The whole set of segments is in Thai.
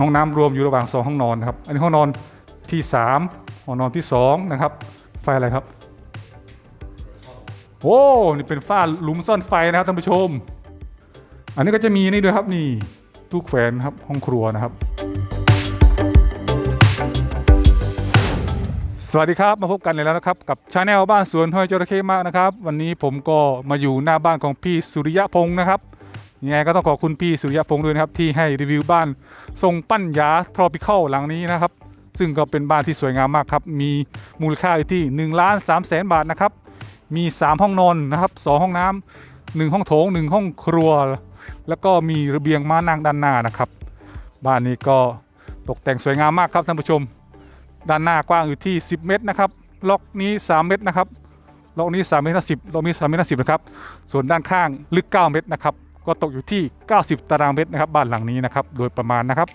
ห้องน้ำรวมอยู่ระหว่างสองห้องนอนนะครับ อันนี้ห้องนอนที่ 3 ห้องนอนที่ 2 นะครับ ไฟอะไรครับ โอ้ นี่เป็นฝ้าหลุมซ่อนไฟนะครับท่านผู้ชม อันนี้ก็จะมีนี่ด้วยครับนี่ตู้แขวนครับห้องครัวนะครับ สวัสดีครับมาพบกันอีกแล้วนะครับ กับชาแนลบ้านสวนห้อยจระเข้มากนะครับ วันนี้ผมก็มาอยู่หน้าบ้านของพี่สุริยะพงศ์นะครับ ยังไงก็ต้องขอบคุณพี่สุริยะพงศ์ด้วยนะครับที่ให้รีวิวบ้านทรงปั้นยาทรอปิคอลหลังนี้นะครับ ซึ่งก็เป็นบ้านที่สวยงามมากครับ มีมูลค่าอยู่ที่1ล้าน3แสนบาทนะครับ มี 3 ห้องนอนนะครับ2ห้องน้ำ1ห้องโถง 1 ห้องครัว แล้วก็มีระเบียงม้านั่งด้านหน้านะครับ บ้านนี้ก็ตกแต่งสวยงามมากครับท่านผู้ชม ด้านหน้ากว้างอยู่ที่ 10 เมตรนะครับล็อกนี้ 3 เมตรนะครับล็อกนี้3เมตร50ล็อกนี้3เมตร50นะครับส่วนด้านข้างลึก 9 เมตรนะครับ ก็ตกอยู่ที่ 90 ตารางเมตรนะครับบ้านหลังนี้นะครับโดยประมาณนะครับ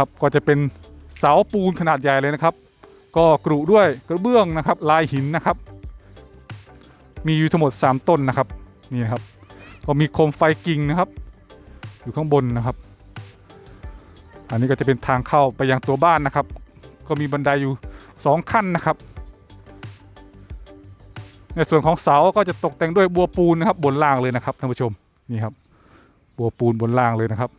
นะครับ ก็จะเป็นเสาปูนขนาดใหญ่เลยนะครับ ก็กรุด้วยกระเบื้องนะครับ ลายหินนะครับ มีอยู่ทั้งหมด 3 ต้นนะครับนี่นะครับ ก็มีโคมไฟกิ่งนะครับ อยู่ข้างบนนะครับ อันนี้ก็จะเป็นทางเข้าไปยังตัวบ้านนะครับ ก็มีบันไดอยู่ 2 ขั้นนะครับ ในส่วนของเสาก็จะตกแต่งด้วยบัวปูนนะครับบนล่างเลยนะครับท่านผู้ชมนี่ครับบัวปูนบนล่างเลยนะครับ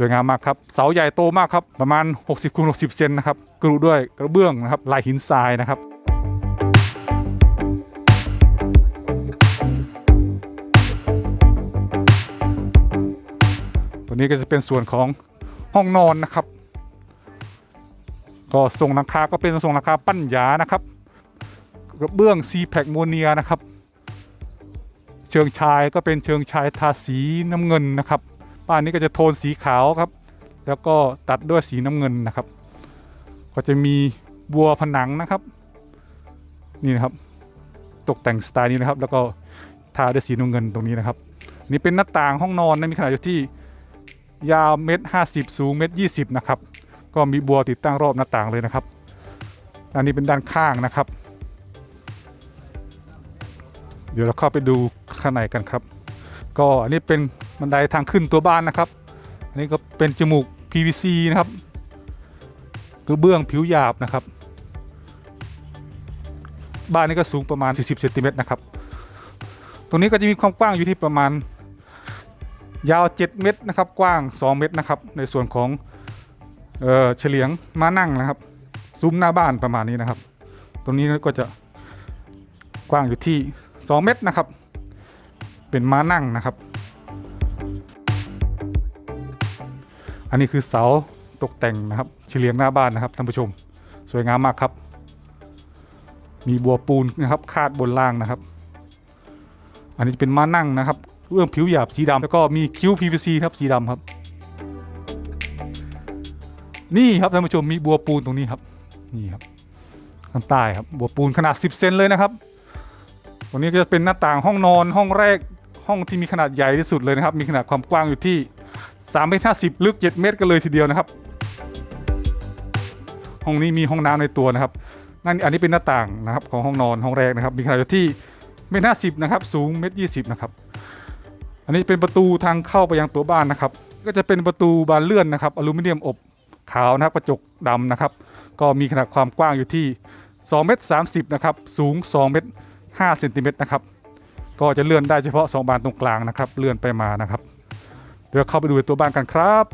สวยงามมากครับเสาใหญ่โตมากครับประมาณ 60คูณ60 เซนนะครับกรุด้วยกระเบื้องนะครับลายหินทรายนะครับตัวนี้ก็จะเป็นส่วนของห้องนอนนะครับ ก็ทรงหลังคาก็เป็นทรงหลังคาปั้นหยานะครับกระเบื้องซีแพคโมเนียนะครับ เชิงชายก็เป็นเชิงชายทาสีน้ำเงินนะครับ บ้านนี้ก็จะโทนสีขาวครับ แล้วก็ตัดด้วยสีน้ำเงินนะครับ ก็จะมีบัวผนังนะครับ นี่นะครับ ตกแต่งสไตล์นี้นะครับ แล้วก็ทาด้วยสีน้ำเงินตรงนี้นะครับ นี่เป็นหน้าต่างห้องนอนนะมีขนาดอยู่ที่ยาวเมตรห้าสิบสูงเมตรยี่สิบนะครับ ก็มีบัวติดตั้งรอบหน้าต่างเลยนะครับ อันนี้เป็นด้านข้างนะครับ เดี๋ยวเราเข้าไปดูข้างในกันครับ ก็อันนี้เป็นบันไดทางขึ้นตัวบ้านนะครับ อันนี้ก็เป็นจมูก PVC นะครับกระเบื้องผิวหยาบนะครับ บ้านนี้ก็สูงประมาณ 40เซนติเมตรนะครับ ตรงนี้ก็จะมีความกว้างอยู่ที่ประมาณยาว 7 เมตรนะครับ กว้าง 2 เมตรนะครับ ในส่วนของเออเฉลียงมานั่งนะครับซุ้มหน้าบ้านประมาณนี้นะครับ ตรงนี้ก็จะกว้างอยู่ที่ 2 เมตรนะครับ เป็นม้านั่งนะครับ อันนี้คือเสาตกแต่งนะครับเฉลียงหน้าบ้านนะครับท่านผู้ชม สวยงามมากครับ มีบัวปูนนะครับคาดบนล่างนะครับ อันนี้จะเป็นม้านั่งนะครับเรื่องผิวหยาบสีดำแล้วก็มีคิ้ว PVC ครับสีดำครับ นี่ครับท่านผู้ชมมีบัวปูนตรงนี้ครับนี่ครับข้างใต้ครับบัวปูนขนาด 10 เซนเลยนะครับตรงนี้ก็จะเป็นหน้าต่างห้องนอนห้องแรก ห้องที่มีขนาดใหญ่ที่สุดเลยนะครับ มีขนาดความกว้างอยู่ที่3เมตร50ลึก 7 เมตรกันเลยทีเดียวนะครับ ห้องนี้มีห้องน้ำในตัวนะครับ นั่นอันนี้เป็นหน้าต่างนะครับของห้องนอนห้องแรกนะครับ มีขนาดอยู่ที่เมตรห้าสิบนะครับ สูงเมตรยี่สิบนะครับ อันนี้เป็นประตูทางเข้าไปยังตัวบ้านนะครับ ก็จะเป็นประตูบานเลื่อนนะครับ อลูมิเนียมอบขาวนะครับกระจกดำนะครับ ก็มีขนาดความกว้างอยู่ที่2เมตร30นะครับ สูง2เมตร5เซนติเมตรนะครับ ก็จะเลื่อนได้เฉพาะสองบานตรงกลางนะครับ เลื่อนไปมานะครับ เดี๋ยวเข้าไปดูตัวบ้านกันครับ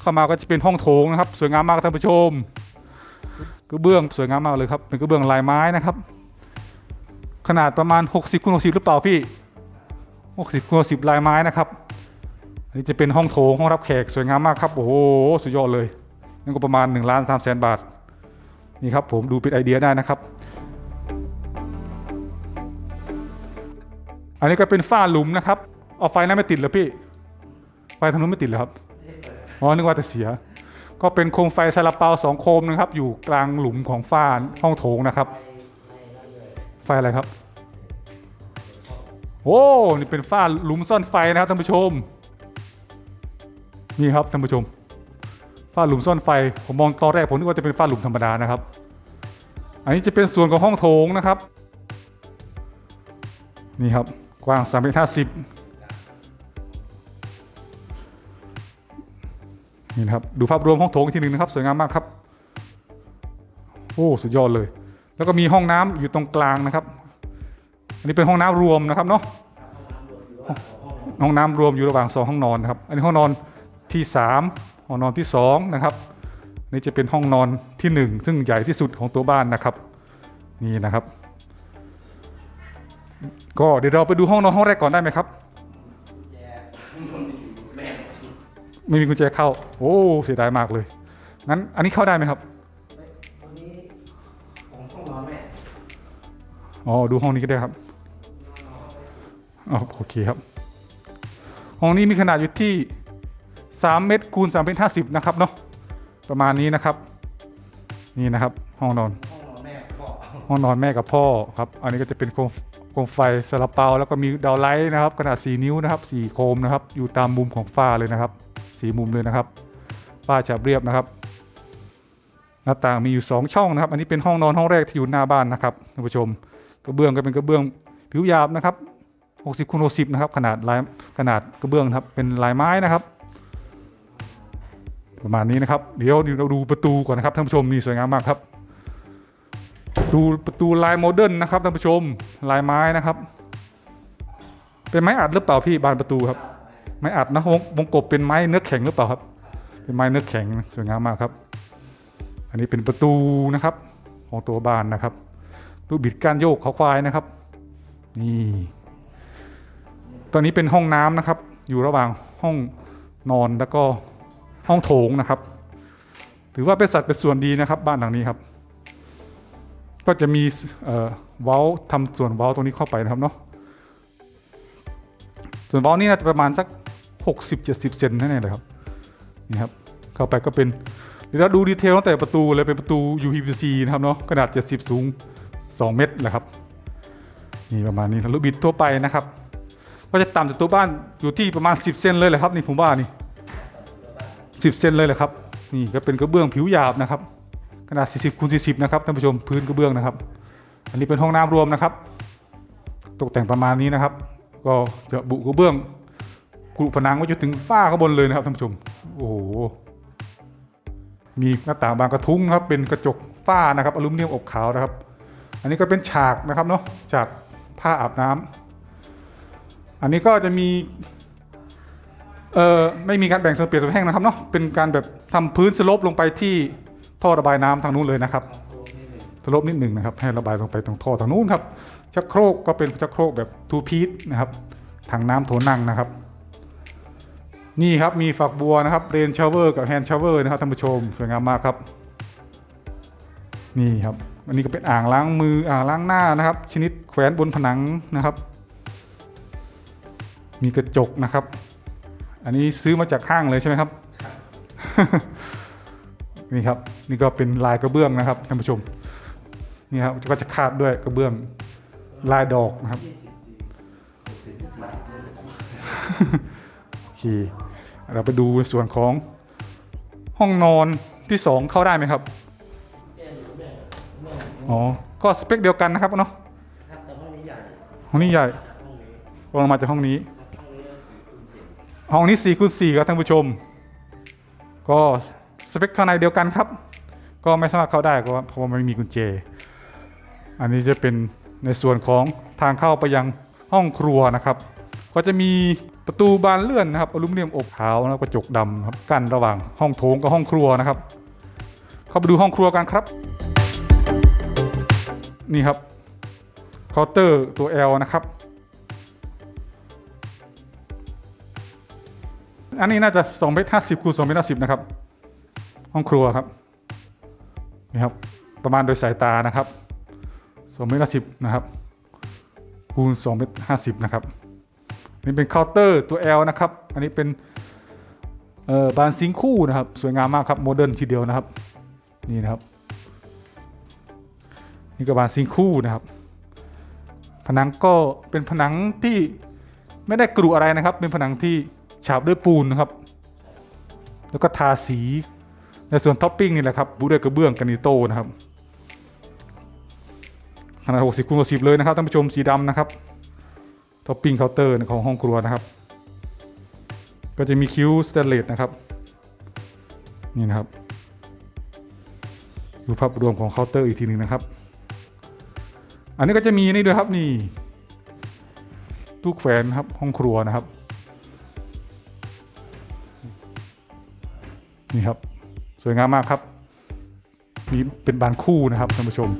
เข้ามาก็จะเป็นห้องโถงนะครับ สวยงามมากท่านผู้ชมกระเบื้องสวยงามมากเลยครับเป็นกระเบื้องลายไม้นะครับ ขนาดประมาณ 60คูณ60 หรือเปล่าพี่ 60คูณ60 ลายไม้นะครับ อันนี้จะเป็นห้องโถงห้องรับแขกสวยงามมากครับโอ้โหสุดยอดเลยนั่นก็ประมาณ1ล้าน3แสนบาทนี่ครับผมดูเป็นไอเดียได้นะครับ อันนี้ก็เป็นฝ้าหลุมนะครับ เอาไฟนั้นไม่ติดเหรอพี่ ไฟทางนู้นไม่ติดเหรอครับ อ๋อ นึกว่าจะเสีย ก็เป็นโคมไฟซาลาเปาสองโคมนะครับ อยู่กลางหลุมของฝ้าห้องโถงนะครับ ไฟอะไรครับ โอ้ นี่เป็นฝ้าหลุมซ่อนไฟนะครับท่านผู้ชม นี่ครับท่านผู้ชม ฝ้าหลุมซ่อนไฟ ผมมองตอนแรกผมนึกว่าจะเป็นฝ้าหลุมธรรมดานะครับ อันนี้จะเป็นส่วนของห้องโถงนะครับ นี่ครับ กว้าง3เมตร50นี่นะครับ ดูภาพรวมห้องโถงอีกทีหนึ่งนะครับ สวยงามมากครับ โอ้ สุดยอดเลย แล้วก็มีห้องน้ำอยู่ตรงกลางนะครับ อันนี้เป็นห้องน้ำรวมนะครับเนาะห้องน้ำรวมอยู่ระหว่างสองห้องนอนนะครับ อันนี้ห้องนอนที่สามห้องนอนที่สองนะครับนี่จะเป็นห้องนอนที่หนึ่งซึ่งใหญ่ที่สุดของตัวบ้านนะครับ นี่นะครับ ก็เดี๋ยวเราไปดูห้องนอนห้องแรกก่อนได้ไหมครับ ไม่มีกุญแจเข้า โอ้เสียดายมากเลยงั้นอันนี้เข้าได้ไหมครับวันนี้ของห้องนอนแม่อ๋อดูห้องนี้ก็ได้ครับอ๋อโอเคครับ ห้องนี้มีขนาดอยู่ที่ 3 เมตรคูณ3เมตร50 นะครับเนาะประมาณนี้นะครับ นี่นะครับ ห้องนอน ห้องนอนแม่พ่อห้องนอนแม่กับพ่อครับ อันนี้ก็จะเป็นโคม โคมไฟซาลาเปาแล้วก็มีดาวไลท์นะครับ ขนาด 4 นิ้วนะครับ 4 โคมนะครับ อยู่ตามมุมของฝ้าเลยนะครับสีมุมเลยนะครับฝ้าฉาบเรียบนะครับ หน้าต่างมีอยู่ 2 ช่องนะครับ อันนี้เป็นห้องนอนห้องแรกที่อยู่หน้าบ้านนะครับท่านผู้ชมกระเบื้องก็เป็นกระเบื้องผิวหยาบนะครับ 60คูณ60นะครับขนาดลายขนาดกระเบื้องครับเป็นลายไม้นะครับ ประมาณนี้นะครับ เดี๋ยวเราดูประตูก่อนนะครับท่านผู้ชมนี่สวยงามมากครับ ประตูประตูลายโมเดิร์นนะครับท่านผู้ชมลายไม้นะครับ เป็นไม้อัดหรือเปล่าพี่บานประตูครับ ไม้อัดนะวงวงกบเป็นไม้เนื้อแข็งหรือเปล่าครับ เป็นไม้เนื้อแข็งสวยงามมากครับ อันนี้เป็นประตูนะครับ ของตัวบ้านนะครับตู้บิดก้านโยกเขาควายนะครับ นี่ตอนนี้เป็นห้องน้ำนะครับ อยู่ระหว่างห้องนอนแล้วก็ห้องโถงนะครับ ถือว่าเป็นสัดเป็นส่วนดีนะครับ บ้านหลังนี้ครับ ก็จะมีเอ่อเว้าทำส่วนเว้าตรงนี้เข้าไปนะครับเนาะส่วนเว้านี่น่าจะประมาณสัก 60-70เซนนั่นเองเลยครับนี่ครับเข้าไปก็เป็นเดี๋ยวเราดูดีเทลตั้งแต่ประตูเลยเป็นประตู UPVC นะครับเนาะขนาด 70 สูง 2 เมตรแหละครับนี่ประมาณนี้นะลูบิดทั่วไปนะครับ ก็จะต่ำจากตัวบ้านอยู่ที่ประมาณ 10 เซนเลยแหละครับนี่ผมว่านี่ 10 เซนเลยแหละครับ นี่ก็เป็นกระเบื้องผิวหยาบนะครับ ขนาด 40คูณ40 นะครับท่านผู้ชมพื้นกระเบื้องนะครับ อันนี้เป็นห้องน้ำรวมนะครับ ตกแต่งประมาณนี้นะครับ ก็จะบุกระเบื้องกรุผนังไว้จนถึงฝ้าข้างบนเลยนะครับท่านผู้ชม โอ้โหมีหน้าต่างบานกระทุ้งนะครับ เป็นกระจกฝ้านะครับอลูมิเนียมอบขาวนะครับ อันนี้ก็เป็นฉากนะครับเนาะฉากผ้าอาบน้ำอันนี้ก็จะมีเอ่อไม่มีการแบ่งโซนเปียกโซนแห้งนะครับเนาะเป็นการแบบทำพื้นสลปลงไปที่ ท่อระบายน้ำทางนู้นเลยนะครับสโลปนิดหนึ่งนะครับให้ระบายลงไปตรงท่อทางนู้นครับชักโครกก็เป็นชักโครกแบบทูพีทนะครับถังน้ำโถนั่งนะครับ นี่ครับมีฝักบัวนะครับเรนชาวเวอร์กับแฮนด์ชาวเวอร์นะครับท่านผู้ชมสวยงามมากครับ นี่ครับอันนี้ก็เป็นอ่างล้างมืออ่างล้างหน้านะครับ ชนิดแขวนบนผนังนะครับ มีกระจกนะครับ อันนี้ซื้อมาจากห้างเลยใช่ไหมครับนี่ครับ นี่ก็เป็นลายกระเบื้องนะครับท่านผู้ชมนี่ครับก็จะคาดด้วยกระเบื้องลายดอกนะครับโอเคเราไปดูส่วนของห้องนอนที่สองเข้าได้ไหมครับอ๋อก็สเปคเดียวกันนะครับเนาะห้องนี้ใหญ่อองนี้รองลงมาจากห้องนี้ห้องนี้สี่คูณสี่ห้องนี้4คูณ4ครับท่านผู้ชม ก็สเปคข้างในเดียวกันครับ ก็ไม่สามารถเข้าได้เพราะว่าเพราะว่าไม่มีกุญแจ อันนี้จะเป็นในส่วนของทางเข้าไปยังห้องครัวนะครับ ก็จะมีประตูบานเลื่อนนะครับอลูมิเนียมอบขาวแล้วกระจกดำครับกั้นระหว่างห้องโถงกับห้องครัวนะครับ เข้าไปดูห้องครัวกันครับ นี่ครับเคาน์เตอร์ตัว L นะครับ อันนี้น่าจะ2เมตร50คูณ2เมตร50นะครับ ห้องครัวครับ นี่ครับ ประมาณโดยสายตานะครับ2เมตร10นะครับ คูณ2เมตร50นะครับนี่เป็นเคาน์เตอร์ตัว L นะครับ อันนี้เป็นเอ่อบานซิงคู่นะครับ สวยงามมากครับโมเดิร์นทีเดียวนะครับ นี่นะครับนี่ก็บานซิงค์คู่นะครับ ผนังก็เป็นผนังที่ไม่ได้กรุอะไรนะครับ เป็นผนังที่ฉาบด้วยปูนนะครับ แล้วก็ทาสี ในส่วนท็อปปิ้งนี่แหละครับบูด้วยกระเบื้องกานิโต้นะครับขนาด60คูณ60เลยนะครับท่านผู้ชมสีดำนะครับท็อปปิ้งเคาน์เตอร์ของห้องครัวนะครับ ก็จะมีคิ้วสแตนเลสนะครับนี่นะครับดูภาพรวมของเคาน์เตอร์อีกทีหนึ่งนะครับ อันนี้ก็จะมีนี่ด้วยครับนี่ตู้แขวนครับห้องครัวนะครับนี่ครับ สวยงามมากครับมีเป็นบานคู่นะครับท่านผู้ชม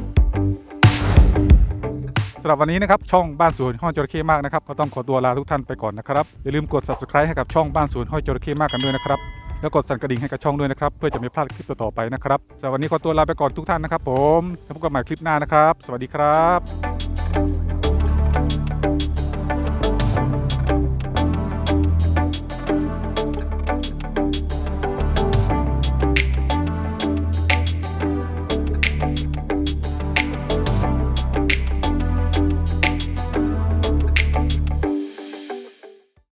สำหรับวันนี้นะครับช่องบ้านสวนห้อยจระเข้มากนะครับก็ต้องขอตัวลาทุกท่านไปก่อนนะครับอย่าลืมกด subscribe ให้กับช่องบ้านสวนห้อยจระเข้มากกันด้วยนะครับแล้วกดสั่นกระดิ่งให้กับช่องด้วยนะครับ เพื่อจะไม่พลาดคลิปต่อๆไปนะครับสำหรับวันนี้ขอตัวลาไปก่อนทุกท่านนะครับ ผมแล้วพบกันใหม่คลิปหน้านะครับ สวัสดีครับ